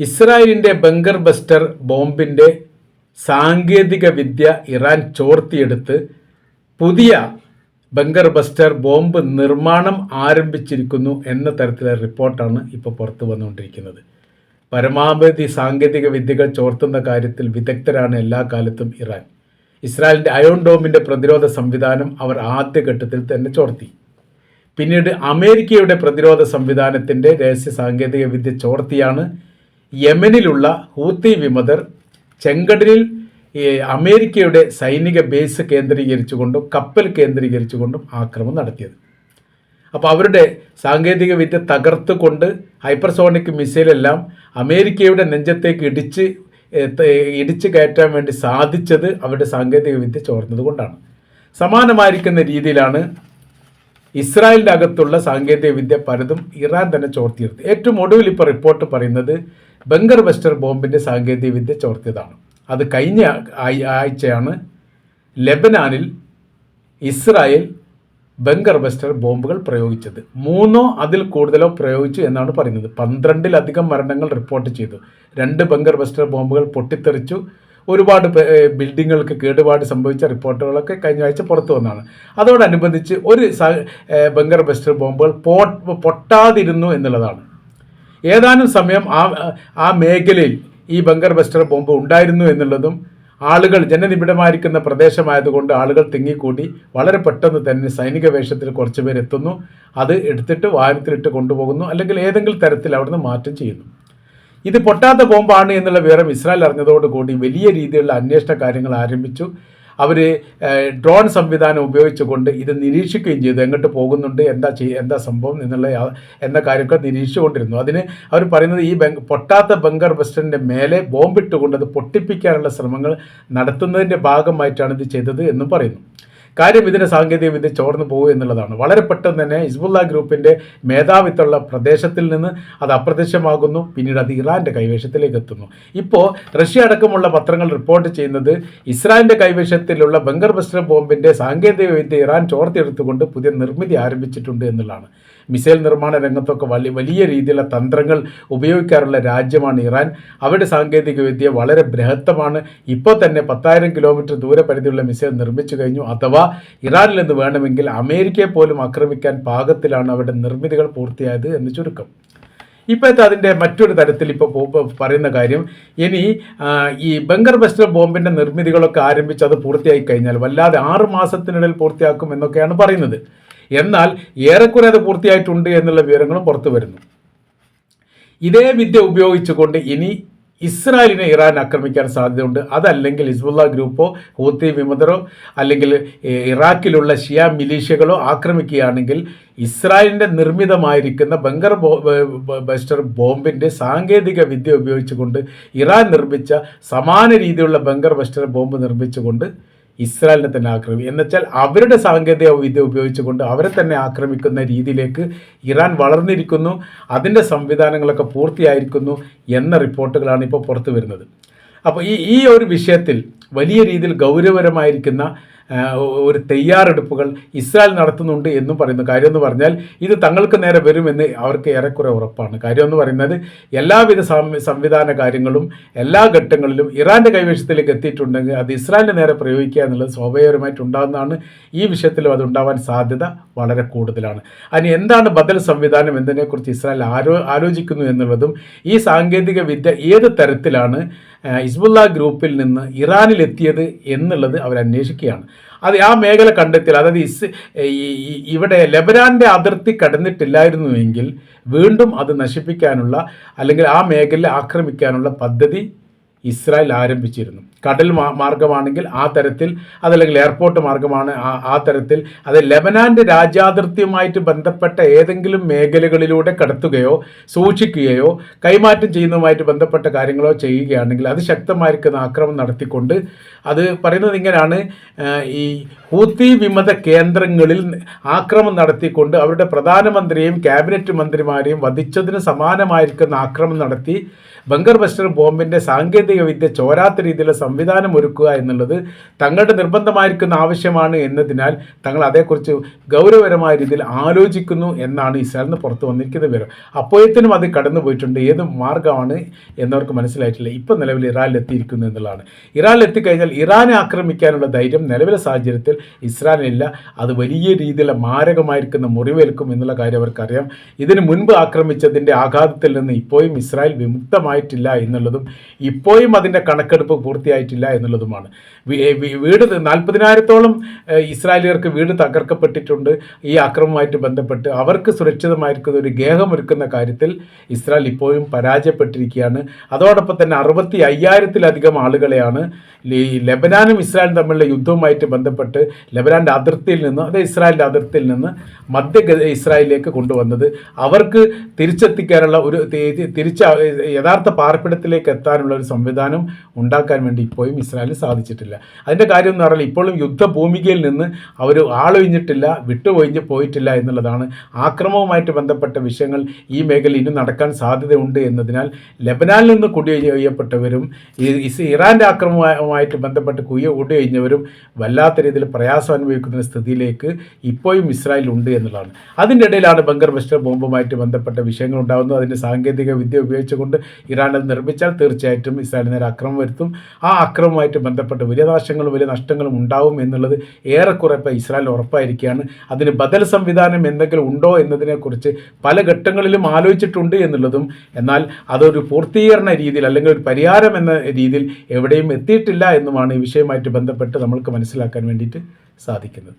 ഇസ്രായേലിന്റെ bunker buster ബോംബിന്റെ സാങ്കേതിക വിദ്യ Iran ചോർത്തിയെടുത്ത് പുതിയ ബങ്കർ ബസ്റ്റർ ബോംബ് നിർമ്മാണം ആരംഭിച്ചിരിക്കുന്നു എന്ന തരത്തിലെ റിപ്പോർട്ടാണ് ഇപ്പോൾ പുറത്തു വന്നുകൊണ്ടിരിക്കുന്നത്. പരമാവധി സാങ്കേതിക വിദ്യകൾ ചോർത്തുന്ന കാര്യത്തിൽ വിദഗ്ധരാണ് എല്ലാ കാലത്തും ഇറാൻ. ഇസ്രായേലിന്റെ അയോൺ ഡോമിന്റെ പ്രതിരോധ സംവിധാനം അവർ ആദ്യഘട്ടത്തിൽ തന്നെ ചോർത്തി. പിന്നീട് അമേരിക്കയുടെ പ്രതിരോധ സംവിധാനത്തിന്റെ രഹസ്യ സാങ്കേതിക വിദ്യ ചോർത്തിയാണ് യമനിലുള്ള ഹൂത്തി വിമതർ ചെങ്കടലിൽ അമേരിക്കയുടെ സൈനിക ബേസ് കേന്ദ്രീകരിച്ചുകൊണ്ടും കപ്പൽ കേന്ദ്രീകരിച്ചുകൊണ്ടും ആക്രമണം നടത്തിയത്. അപ്പോൾ അവരുടെ സാങ്കേതിക വിദ്യ തകർത്തുകൊണ്ട് ഹൈപ്പർസോണിക് മിസൈലെല്ലാം അമേരിക്കയുടെ നെഞ്ചത്തേക്ക് ഇടിച്ച് ഇടിച്ച് കയറ്റാൻ വേണ്ടി സാധിച്ചത് അവരുടെ സാങ്കേതിക വിദ്യ ചോർന്നത് കൊണ്ടാണ്. സമാനമായിരിക്കുന്ന രീതിയിലാണ് ഇസ്രായേലിന്റെ അകത്തുള്ള സാങ്കേതിക വിദ്യ പലതും ഇറാൻ തന്നെ ചോർത്തിയിരുന്നത് ഏറ്റവും ഒടുവിൽ ഇപ്പോൾ റിപ്പോർട്ട് പറയുന്നത് ബങ്കർ വെസ്റ്റർ ബോംബിന്റെ സാങ്കേതികവിദ്യ ചോർത്തിയതാണ്. അത് കഴിഞ്ഞ ആഴ്ചയാണ് ലെബനാനിൽ ഇസ്രായേൽ ബംഗർ വെസ്റ്റർ ബോംബുകൾ പ്രയോഗിച്ചത്. മൂന്നോ അതിൽ കൂടുതലോ പ്രയോഗിച്ചു എന്നാണ് പറയുന്നത്. പന്ത്രണ്ടിലധികം മരണങ്ങൾ റിപ്പോർട്ട് ചെയ്തു. രണ്ട് ബംഗർ വെസ്റ്റർ ബോംബുകൾ പൊട്ടിത്തെറിച്ചു. ഒരുപാട് ബിൽഡിങ്ങുകൾക്ക് കേടുപാട് സംഭവിച്ച റിപ്പോർട്ടുകളൊക്കെ കഴിഞ്ഞ ആഴ്ച പുറത്തു വന്നതാണ് അതോടനുബന്ധിച്ച് ഒരു ബങ്കർ ബസ്റ്റർ ബോംബുകൾ പൊട്ടാതിരുന്നു എന്നുള്ളതാണ്. ഏതാനും സമയം ആ ആ മേഖലയിൽ ഈ ബങ്കർ ബസ്റ്റർ ബോംബ് ഉണ്ടായിരുന്നു എന്നുള്ളതും ആളുകൾ ജനനിബിഡമായിരിക്കുന്ന പ്രദേശമായതുകൊണ്ട് ആളുകൾ തിങ്ങിക്കൂടി വളരെ പെട്ടെന്ന് തന്നെ സൈനിക വേഷത്തിൽ കുറച്ച് പേർ എത്തുന്നു. അത് എടുത്തിട്ട് വാഹനത്തിലിട്ട് കൊണ്ടുപോകുന്നു. അല്ലെങ്കിൽ ഏതെങ്കിലും തരത്തിൽ അവിടുന്ന് മാറ്റം ചെയ്യുന്നു. ഇത് പൊട്ടാത്ത ബോംബാണ് എന്നുള്ള വിവരം ഇസ്രായേൽ അറിഞ്ഞതോടുകൂടി വലിയ രീതിയിലുള്ള അന്വേഷണ കാര്യങ്ങൾ ആരംഭിച്ചു. അവർ ഡ്രോൺ സംവിധാനം ഉപയോഗിച്ചുകൊണ്ട് ഇത് നിരീക്ഷിക്കുകയും ചെയ്തു. എങ്ങോട്ട് പോകുന്നുണ്ട് എന്താ ചെയ്യ എന്താ സംഭവം എന്നുള്ള എന്ന കാര്യമൊക്കെ നിരീക്ഷിച്ചുകൊണ്ടിരുന്നു. അതിന് അവർ പറയുന്നത് ഈ ബംഗ് പൊട്ടാത്ത ബംഗർ ബസ്റ്ററിന്റെ മേലെ ബോംബിട്ടുകൊണ്ട് അത് പൊട്ടിപ്പിക്കാനുള്ള ശ്രമങ്ങൾ നടത്തുന്നതിന്റെ ഭാഗമായിട്ടാണ് ഇത് ചെയ്തത് എന്നും പറയുന്നു. കാര്യം ഇതിന്റെ സാങ്കേതിക വിദ്യ ചോർന്നു പോകും എന്നുള്ളതാണ്. വളരെ പെട്ടെന്ന് തന്നെ ഹിസ്ബുല്ല ഗ്രൂപ്പിന്റെ മേധാവിത്തുള്ള പ്രദേശത്തിൽ നിന്ന് അത് അപ്രത്യക്ഷമാകുന്നു. പിന്നീട് അത് ഇറാന്റെ കൈവശത്തിലേക്ക് എത്തുന്നു. ഇപ്പോൾ റഷ്യ അടക്കമുള്ള പത്രങ്ങൾ റിപ്പോർട്ട് ചെയ്യുന്നത് ഇസ്രായേലിന്റെ കൈവശത്തിലുള്ള ബംഗർ ബസ്റ്റർ ബോംബിന്റെ സാങ്കേതിക വിദ്യ ഇറാൻ ചോർത്തിയെടുത്തുകൊണ്ട് പുതിയ നിർമ്മിതി ആരംഭിച്ചിട്ടുണ്ട് എന്നുള്ളതാണ്. മിസൈൽ നിർമ്മാണ രംഗത്തൊക്കെ വലിയ വലിയ രീതിയിലുള്ള തന്ത്രങ്ങൾ ഉപയോഗിക്കാറുള്ള രാജ്യമാണ് ഇറാൻ. അവരുടെ സാങ്കേതിക വിദ്യ വളരെ ബൃഹത്തമാണ്. ഇപ്പോൾ തന്നെ പത്തായിരം കിലോമീറ്റർ ദൂരപരിധിയുള്ള മിസൈൽ നിർമ്മിച്ചു കഴിഞ്ഞു. അഥവാ ഇറാനിൽ നിന്ന് വേണമെങ്കിൽ അമേരിക്കയെ പോലും ആക്രമിക്കാൻ പാകത്തിലാണ് അവരുടെ നിർമ്മിതികൾ പൂർത്തിയായത് എന്ന് ചുരുക്കം. ഇപ്പോഴത്തെ അതിന്റെ മറ്റൊരു തരത്തിൽ ഇപ്പോൾ പറയുന്ന കാര്യം ഇനി ഈ ബംഗർ ബസ്റ്റർ ബോംബിന്റെ നിർമ്മിതികളൊക്കെ ആരംഭിച്ച് അത് പൂർത്തിയായി കഴിഞ്ഞാൽ വല്ലാതെ ആറ് മാസത്തിനിടയിൽ പൂർത്തിയാക്കും എന്നൊക്കെയാണ് പറയുന്നത്. എന്നാൽ ഏറെക്കുറെ അത് പൂർത്തിയായിട്ടുണ്ട് എന്നുള്ള വിവരങ്ങളും പുറത്തു വരുന്നു. ഇതേ വിദ്യ ഉപയോഗിച്ചുകൊണ്ട് ഇനി ഇസ്രായേലിനെ ഇറാൻ ആക്രമിക്കാൻ സാധ്യതയുണ്ട്. അതല്ലെങ്കിൽ ഹിസ്ബുള്ള ഗ്രൂപ്പോ ഹൂത്തി വിമതരോ അല്ലെങ്കിൽ ഇറാഖിലുള്ള ഷിയ മിലീഷ്യകളോ ആക്രമിക്കുകയാണെങ്കിൽ ഇസ്രായേലിന്റെ നിർമ്മിതമായിരിക്കുന്ന ബങ്കർ ബസ്റ്റർ ബോംബിന്റെ സാങ്കേതിക വിദ്യ ഉപയോഗിച്ചുകൊണ്ട് ഇറാൻ നിർമ്മിച്ച സമാന രീതിയിലുള്ള ബങ്കർ ബസ്റ്റർ ബോംബ് നിർമ്മിച്ചുകൊണ്ട് ഇസ്രായേലിനെ തന്നെ ആക്രമിക്കും എന്നുവെച്ചാൽ അവരുടെ സാങ്കേതിക വിദ്യ ഉപയോഗിച്ചുകൊണ്ട് അവരെ തന്നെ ആക്രമിക്കുന്ന രീതിയിലേക്ക് ഇറാൻ വളർന്നിരിക്കുന്നു. അതിന്റെ സംവിധാനങ്ങളൊക്കെ പൂർത്തിയായിരിക്കുന്നു എന്ന റിപ്പോർട്ടുകളാണ് ഇപ്പോൾ പുറത്തു വരുന്നത്. അപ്പോൾ ഈ ഈ ഒരു വിഷയത്തിൽ വലിയ രീതിയിൽ ഗൗരവപരമായിരിക്കുന്ന ഒരു തയ്യാറെടുപ്പുകൾ ഇസ്രായേൽ നടത്തുന്നുണ്ട് എന്നും പറയുന്നു കാര്യം എന്ന് പറഞ്ഞാൽ ഇത് തങ്ങൾക്ക് നേരെ വരുമെന്ന് അവർക്ക് ഏറെക്കുറെ ഉറപ്പാണ്. കാര്യം എന്ന് പറയുന്നത് എല്ലാവിധ സംവിധാന കാര്യങ്ങളും എല്ലാ ഘട്ടങ്ങളിലും ഇറാന്റെ കൈവശത്തിലേക്ക് എത്തിയിട്ടുണ്ടെങ്കിൽ അത് ഇസ്രായേലിന് നേരെ പ്രയോഗിക്കുക എന്നുള്ളത് സ്വാഭാവികമായിട്ടുണ്ടാകുന്നതാണ് ഈ വിഷയത്തിലും അതുണ്ടാവാൻ സാധ്യത വളരെ കൂടുതലാണ്. അതിന് എന്താണ് ബദൽ സംവിധാനം എന്നതിനെക്കുറിച്ച് ഇസ്രായേൽ ആരോ ആലോചിക്കുന്നു എന്നുള്ളതും ഈ സാങ്കേതിക വിദ്യ ഏത് തരത്തിലാണ് ആ, ഹിസ്ബുള്ള ഗ്രൂപ്പിൽ നിന്ന് ഇറാനിലെത്തിയത് എന്നുള്ളത് അവർ അന്വേഷിക്കുകയാണ് അത് ആ മേഖല കണ്ടെത്തിയാൽ അതായത് ഇസ് ഇവിടെ ലെബനാന്റെ അതിർത്തി കടന്നിട്ടില്ലായിരുന്നുവെങ്കിൽ വീണ്ടും അത് നശിപ്പിക്കാനുള്ള അല്ലെങ്കിൽ ആ മേഖല ആക്രമിക്കാനുള്ള പദ്ധതി ഇസ്രായേൽ ആരംഭിച്ചിരുന്നു. കടൽ മാർഗമാണെങ്കിൽ ആ തരത്തിൽ അതല്ലെങ്കിൽ എയർപോർട്ട് മാർഗമാണ് ആ തരത്തിൽ. അത് ലെബനാന്റെ രാജ്യാതിർത്തിയുമായിട്ട് ബന്ധപ്പെട്ട ഏതെങ്കിലും മേഖലകളിലൂടെ കടത്തുകയോ സൂക്ഷിക്കുകയോ കൈമാറ്റം ചെയ്യുന്നതുമായിട്ട് ബന്ധപ്പെട്ട കാര്യങ്ങളോ ചെയ്യുകയാണെങ്കിൽ അത് ശക്തമായിരിക്കുന്ന ആക്രമണം നടത്തിക്കൊണ്ട് അത് പറയുന്നത് ഇങ്ങനെയാണ്. ഈ ഹൂത്തി വിമത കേന്ദ്രങ്ങളിൽ ആക്രമണം നടത്തിക്കൊണ്ട് അവരുടെ പ്രധാനമന്ത്രിയെയും ക്യാബിനറ്റ് മന്ത്രിമാരെയും വധിച്ചതിന് സമാനമായിരിക്കുന്ന ആക്രമണം നടത്തി ബങ്കർ ബസ്റ്റർ ബോംബിന്റെ സാങ്കേതിക സാങ്കേതിക വിദ്യ ചോരാത്ത രീതിയിലുള്ള സംവിധാനം ഒരുക്കുക എന്നുള്ളത് തങ്ങളുടെ നിർബന്ധമായിരിക്കുന്ന ആവശ്യമാണ് എന്നതിനാൽ തങ്ങൾ അതേക്കുറിച്ച് ഗൗരവപരമായ രീതിയിൽ ആലോചിക്കുന്നു എന്നാണ് ഇസ്രായേലിൽ നിന്ന് പുറത്തു വന്നിരിക്കുന്ന വിവരം. അപ്പോഴത്തേനും അത് കടന്നു പോയിട്ടുണ്ട്. ഏത് മാർഗമാണ് എന്നവർക്ക് മനസ്സിലായിട്ടില്ല. ഇപ്പം നിലവിൽ ഇറാനിൽ എത്തിയിരിക്കുന്നു എന്നുള്ളതാണ്. ഇറാനിൽ എത്തിക്കഴിഞ്ഞാൽ ഇറാനെ ആക്രമിക്കാനുള്ള ധൈര്യം നിലവിലെ സാഹചര്യത്തിൽ ഇസ്രായേലിനില്ല. അത് വലിയ രീതിയിലെ മാരകമായിരിക്കുന്ന മുറിവേൽക്കും എന്നുള്ള കാര്യം അവർക്കറിയാം. ഇതിന് മുൻപ് ആക്രമിച്ചതിന്റെ ആഘാതത്തിൽ നിന്ന് ഇപ്പോഴും ഇസ്രായേൽ വിമുക്തമായിട്ടില്ല എന്നുള്ളതും ഇപ്പോഴും അതിന്റെ കണക്കെടുപ്പ് പൂർത്തിയായിട്ടില്ല എന്നുള്ളതുമാണ്. വീട് നാൽപ്പതിനായിരത്തോളം ഇസ്രായേലിയർക്ക് വീട് തകർക്കപ്പെട്ടിട്ടുണ്ട്. ഈ ആക്രമണവുമായിട്ട് ബന്ധപ്പെട്ട് അവർക്ക് സുരക്ഷിതമായിരിക്കുന്ന ഒരു ഗേഹമൊരുക്കുന്ന കാര്യത്തിൽ ഇസ്രായേൽ ഇപ്പോഴും പരാജയപ്പെട്ടിരിക്കുകയാണ്. അതോടൊപ്പം തന്നെ അറുപത്തി അയ്യായിരത്തിലധികം ആളുകളെയാണ് ഈ ലെബനാനും ഇസ്രായേലും തമ്മിലുള്ള യുദ്ധവുമായിട്ട് ബന്ധപ്പെട്ട് ലെബനാന്റെ അതിർത്തിയിൽ നിന്ന് അതേ ഇസ്രായേലിന്റെ അതിർത്തിയിൽ നിന്ന് മധ്യ ഇസ്രായേലിലേക്ക് കൊണ്ടുവന്നത്. അവർക്ക് തിരിച്ചെത്തിക്കാനുള്ള ഒരു തിരിച്ച് യഥാർത്ഥ പാർപ്പിടത്തിലേക്ക് എത്താനുള്ള ഒരു സംവിധാനം ഉണ്ടാക്കാൻ വേണ്ടി ഇപ്പോഴും ഇസ്രായേലിന് സാധിച്ചിട്ടില്ല. അതിന്റെ കാര്യം എന്ന് പറഞ്ഞാൽ ഇപ്പോഴും യുദ്ധഭൂമികയിൽ നിന്ന് അവർ ആളൊഴിഞ്ഞിട്ടില്ല വിട്ടുപൊഴിഞ്ഞ് പോയിട്ടില്ല എന്നുള്ളതാണ് ആക്രമവുമായിട്ട് ബന്ധപ്പെട്ട വിഷയങ്ങൾ ഈ മേഖലയിൽ ഇനി നടക്കാൻ സാധ്യതയുണ്ട് എന്നതിനാൽ ലബനാനിൽ നിന്ന് കുടിയൊഴിയപ്പെട്ടവരും ഇറാന്റെ ആക്രമവുമായിട്ട് ബന്ധപ്പെട്ട് കുയ്യ കുടിയൊഴിഞ്ഞവരും വല്ലാത്ത രീതിയിൽ പ്രയാസം അനുഭവിക്കുന്ന സ്ഥിതിയിലേക്ക് ഇപ്പോഴും ഇസ്രായേൽ ഉണ്ട് എന്നുള്ളതാണ്. അതിന്റെ ഇടയിലാണ് ബങ്കർ ബസ്റ്റർ ബോംബുമായിട്ട് ബന്ധപ്പെട്ട വിഷയങ്ങൾ ഉണ്ടാകുന്നത്. അതിന്റെ സാങ്കേതിക വിദ്യ ഉപയോഗിച്ചുകൊണ്ട് ഇറാൻ അത് നിർമ്മിച്ചാൽ തീർച്ചയായിട്ടും ഇസ്രായേൽ നേരെ അക്രമം വരുത്തും. ആ അക്രമവുമായിട്ട് ബന്ധപ്പെട്ട് വലിയ നാശങ്ങളും വലിയ നഷ്ടങ്ങളും ഉണ്ടാവും എന്നുള്ളത് ഏറെക്കുറെ ഇപ്പോൾ ഇസ്രായേൽ ഉറപ്പായിരിക്കുകയാണ്. അതിന് ബദൽ സംവിധാനം എന്തെങ്കിലും ഉണ്ടോ എന്നതിനെക്കുറിച്ച് പല ഘട്ടങ്ങളിലും ആലോചിച്ചിട്ടുണ്ട് എന്നുള്ളതും എന്നാൽ അതൊരു പൂർത്തീകരണ രീതിയിൽ അല്ലെങ്കിൽ ഒരു പരിഹാരം എന്ന രീതിയിൽ എവിടെയും എത്തിയിട്ടില്ല എന്നുമാണ് ഈ വിഷയമായിട്ട് ബന്ധപ്പെട്ട് നമ്മൾക്ക് മനസ്സിലാക്കാൻ വേണ്ടിയിട്ട് സാധിക്കുന്നത്.